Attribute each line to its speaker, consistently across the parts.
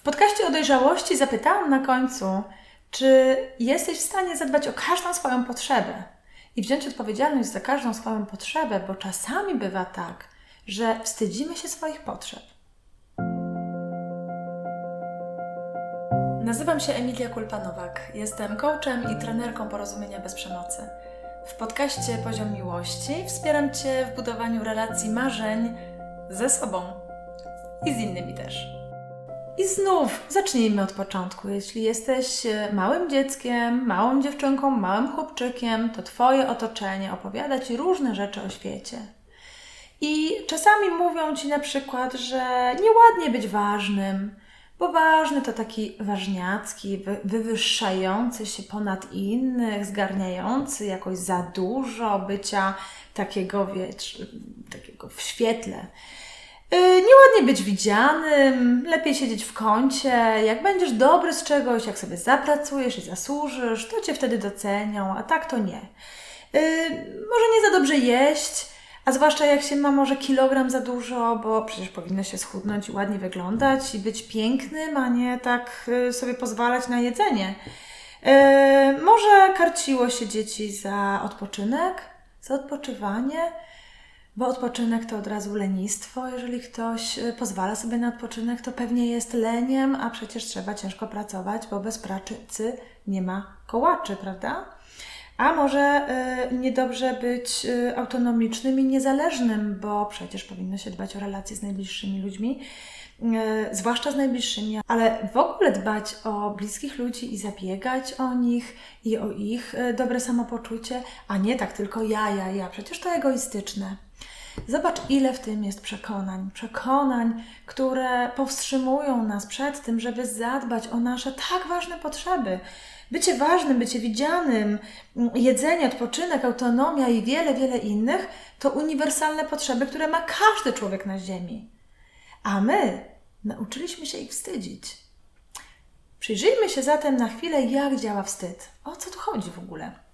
Speaker 1: W podcaście o dojrzałości zapytałam na końcu, czy jesteś w stanie zadbać o każdą swoją potrzebę i wziąć odpowiedzialność za każdą swoją potrzebę, bo czasami bywa tak, że wstydzimy się swoich potrzeb. Nazywam się Emilia Kulpanowak. Jestem coachem i trenerką porozumienia bez przemocy. W podcaście Poziom Miłości wspieram Cię w budowaniu relacji marzeń ze sobą i z innymi też. I znów zacznijmy od początku. Jeśli jesteś e, małym dzieckiem, małą dziewczynką, małym chłopczykiem, to Twoje otoczenie opowiada Ci różne rzeczy o świecie. I czasami mówią Ci na przykład, że nieładnie być ważnym, bo ważny to taki ważniacki, wywyższający się ponad innych, zgarniający jakoś za dużo bycia takiego, wiesz, takiego w świetle. Yy, nieładnie być widzianym, lepiej siedzieć w kącie. Jak będziesz dobry z czegoś, jak sobie zapracujesz i zasłużysz, to cię wtedy docenią, a tak to nie. Yy, może nie za dobrze jeść, a zwłaszcza jak się ma może kilogram za dużo, bo przecież powinno się schudnąć i ładnie wyglądać i być pięknym, a nie tak yy, sobie pozwalać na jedzenie. Może karciło się dzieci za odpoczynek, za odpoczywanie bo odpoczynek to od razu lenistwo. Jeżeli ktoś y, pozwala sobie na odpoczynek, to pewnie jest leniem, a przecież trzeba ciężko pracować, bo bez pracy nie ma kołaczy, prawda? A może y, niedobrze być y, autonomicznym i niezależnym, bo przecież powinno się dbać o relacje z najbliższymi ludźmi, y, zwłaszcza z najbliższymi, ale w ogóle dbać o bliskich ludzi i zabiegać o nich i o ich dobre samopoczucie, a nie tak tylko ja, ja, ja. Przecież to egoistyczne. Zobacz, ile w tym jest przekonań. Przekonań, które powstrzymują nas przed tym, żeby zadbać o nasze tak ważne potrzeby. Bycie ważnym, bycie widzianym, jedzenie, odpoczynek, autonomia i wiele, wiele innych to uniwersalne potrzeby, które ma każdy człowiek na Ziemi. A my nauczyliśmy się ich wstydzić. Przyjrzyjmy się zatem na chwilę, jak działa wstyd. O co tu chodzi w ogóle?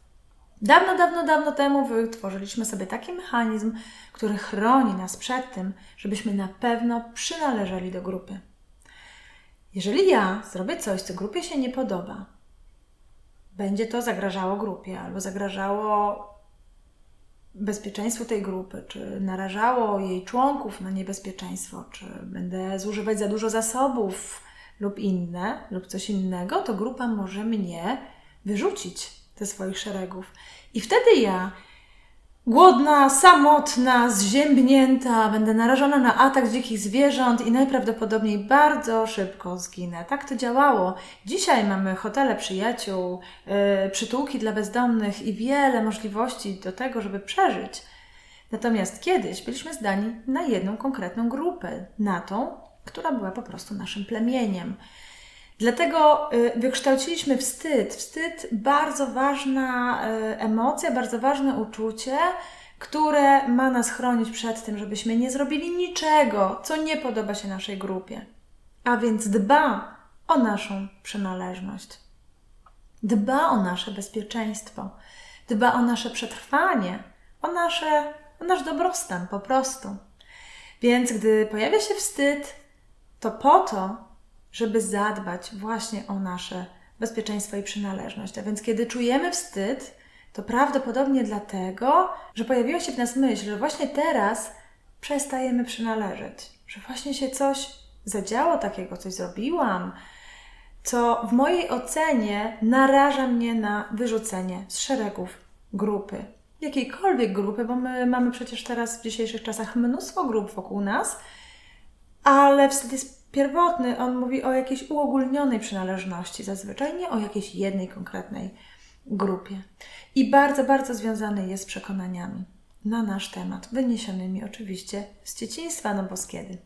Speaker 1: Dawno, dawno, dawno temu wytworzyliśmy sobie taki mechanizm, który chroni nas przed tym, żebyśmy na pewno przynależeli do grupy. Jeżeli ja zrobię coś, co grupie się nie podoba, będzie to zagrażało grupie albo zagrażało bezpieczeństwu tej grupy, czy narażało jej członków na niebezpieczeństwo, czy będę zużywać za dużo zasobów lub inne, lub coś innego, to grupa może mnie wyrzucić ze swoich szeregów. I wtedy ja, głodna, samotna, zziębnięta, będę narażona na atak dzikich zwierząt i najprawdopodobniej bardzo szybko zginę. Tak to działało. Dzisiaj mamy hotele przyjaciół, yy, przytułki dla bezdomnych i wiele możliwości do tego, żeby przeżyć. Natomiast kiedyś byliśmy zdani na jedną konkretną grupę, na tą, która była po prostu naszym plemieniem. Dlatego y, wykształciliśmy wstyd. Wstyd bardzo ważna y, emocja, bardzo ważne uczucie, które ma nas chronić przed tym, żebyśmy nie zrobili niczego, co nie podoba się naszej grupie. A więc dba o naszą przynależność. Dba o nasze bezpieczeństwo. Dba o nasze przetrwanie, o, nasze, o nasz dobrostan po prostu. Więc gdy pojawia się wstyd, to po to, żeby zadbać właśnie o nasze bezpieczeństwo i przynależność. A więc kiedy czujemy wstyd, to prawdopodobnie dlatego, że pojawiła się w nas myśl, że właśnie teraz przestajemy przynależeć, że właśnie się coś zadziało takiego, coś zrobiłam, co w mojej ocenie naraża mnie na wyrzucenie z szeregów grupy. Jakiejkolwiek grupy, bo my mamy przecież teraz w dzisiejszych czasach mnóstwo grup wokół nas, ale wstyd jest pierwotny, on mówi o jakiejś uogólnionej przynależności zazwyczaj, nie o jakiejś jednej konkretnej grupie. I bardzo, bardzo związany jest z przekonaniami na nasz temat, wyniesionymi oczywiście z dzieciństwa, no bo z kiedy.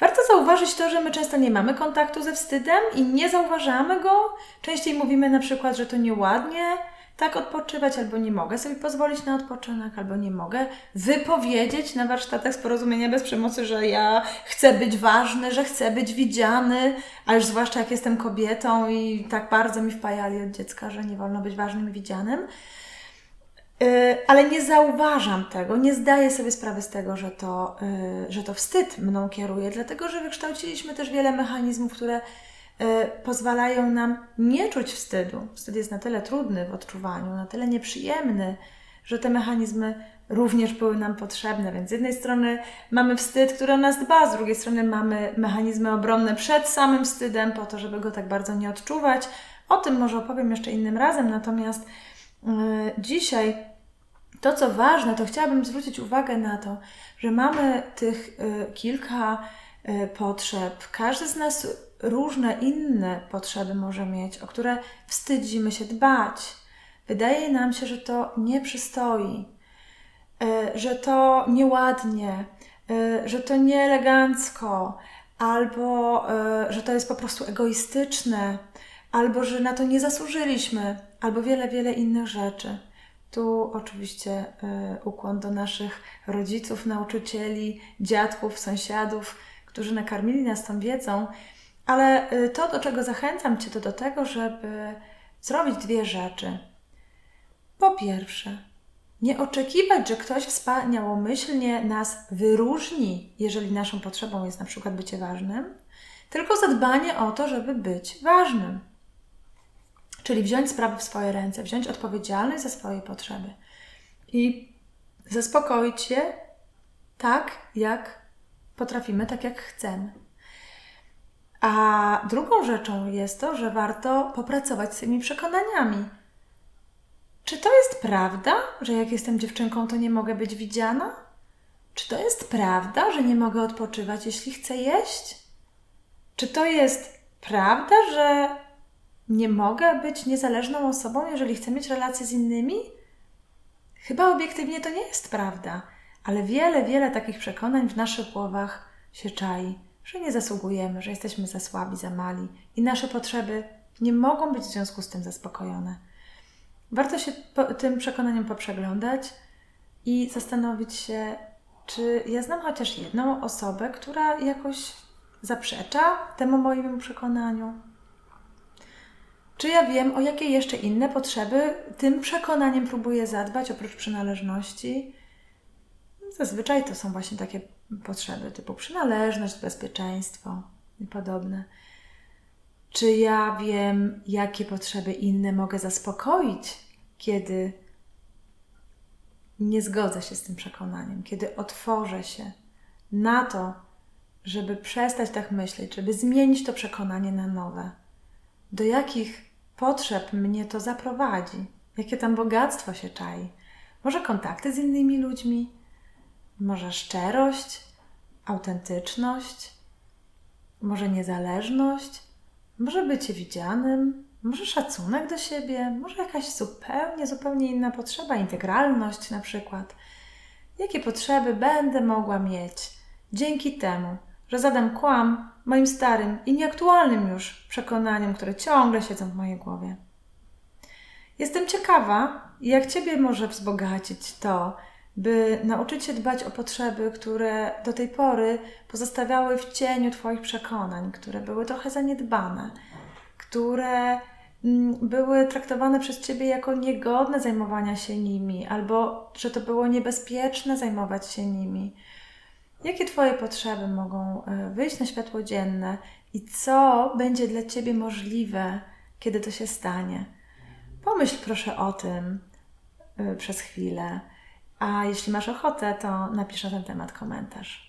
Speaker 1: Warto zauważyć to, że my często nie mamy kontaktu ze wstydem i nie zauważamy go. Częściej mówimy na przykład, że to nieładnie, tak odpoczywać, albo nie mogę sobie pozwolić na odpoczynek, albo nie mogę wypowiedzieć na warsztatach z porozumienia bez przemocy, że ja chcę być ważny, że chcę być widziany, a już zwłaszcza jak jestem kobietą i tak bardzo mi wpajali od dziecka, że nie wolno być ważnym i widzianym. Y, ale nie zauważam tego, nie zdaję sobie sprawy z tego, że to, y, że to wstyd mną kieruje, dlatego że wykształciliśmy też wiele mechanizmów, które pozwalają nam nie czuć wstydu. Wstyd jest na tyle trudny w odczuwaniu, na tyle nieprzyjemny, że te mechanizmy również były nam potrzebne. Więc z jednej strony mamy wstyd, który o nas dba, z drugiej strony mamy mechanizmy obronne przed samym wstydem, po to, żeby go tak bardzo nie odczuwać. O tym może opowiem jeszcze innym razem, natomiast yy, dzisiaj to, co ważne, to chciałabym zwrócić uwagę na to, że mamy tych yy, kilka potrzeb. Każdy z nas różne inne potrzeby może mieć, o które wstydzimy się dbać. Wydaje nam się, że to nie przystoi, E, że to nieładnie, e, że to nieelegancko, albo e, że to jest po prostu egoistyczne, albo że na to nie zasłużyliśmy, albo wiele, wiele innych rzeczy. Tu oczywiście ukłon do naszych rodziców, nauczycieli, dziadków, sąsiadów, którzy nakarmili nas tą wiedzą, ale to, do czego zachęcam Cię, to do tego, żeby zrobić dwie rzeczy. Po pierwsze, nie oczekiwać, że ktoś wspaniałomyślnie nas wyróżni, jeżeli naszą potrzebą jest na przykład bycie ważnym, tylko zadbanie o to, żeby być ważnym. Czyli wziąć sprawy w swoje ręce, wziąć odpowiedzialność za swoje potrzeby i zaspokoić się tak, jak potrafimy, tak jak chcemy. A drugą rzeczą jest to, że warto popracować z tymi przekonaniami czy to jest prawda, że jak jestem dziewczynką, to nie mogę być widziana? Czy to jest prawda, że nie mogę odpoczywać, jeśli chcę jeść? Czy to jest prawda, że nie mogę być niezależną osobą, jeżeli chcę mieć relacje z innymi? Chyba obiektywnie to nie jest prawda, ale wiele, wiele takich przekonań w naszych głowach się czai, że nie zasługujemy, że jesteśmy za słabi, za mali i nasze potrzeby nie mogą być w związku z tym zaspokojone. Warto się po, tym przekonaniem poprzeglądać i zastanowić się, czy ja znam chociaż jedną osobę, która jakoś zaprzecza temu mojemu przekonaniu. Czy ja wiem, o jakie jeszcze inne potrzeby tym przekonaniem próbuję zadbać, oprócz przynależności? Zazwyczaj to są właśnie takie potrzeby typu przynależność, bezpieczeństwo i podobne. Czy ja wiem, jakie potrzeby inne mogę zaspokoić, kiedy nie zgodzę się z tym przekonaniem, kiedy otworzę się na to, żeby przestać tak myśleć, żeby zmienić to przekonanie na nowe? Do jakich potrzeb mnie to zaprowadzi? Jakie tam bogactwo się czai? Może kontakty z innymi ludźmi? Może szczerość, autentyczność? Może niezależność? Może bycie widzianym, może szacunek do siebie, może jakaś zupełnie, zupełnie inna potrzeba, integralność na przykład. Jakie potrzeby będę mogła mieć dzięki temu, że zadam kłam moim starym i nieaktualnym już przekonaniom, które ciągle siedzą w mojej głowie. Jestem ciekawa, jak Ciebie może wzbogacić to, by nauczyć się dbać o potrzeby, które do tej pory pozostawiały w cieniu Twoich przekonań, które były trochę zaniedbane, które mm, były traktowane przez Ciebie jako niegodne zajmowania się nimi, albo że to było niebezpieczne zajmować się nimi. Jakie Twoje potrzeby mogą e, wyjść na światło dzienne i co będzie dla Ciebie możliwe, kiedy to się stanie? Pomyśl proszę o tym e, przez chwilę. A jeśli masz ochotę, to napisz na ten temat komentarz.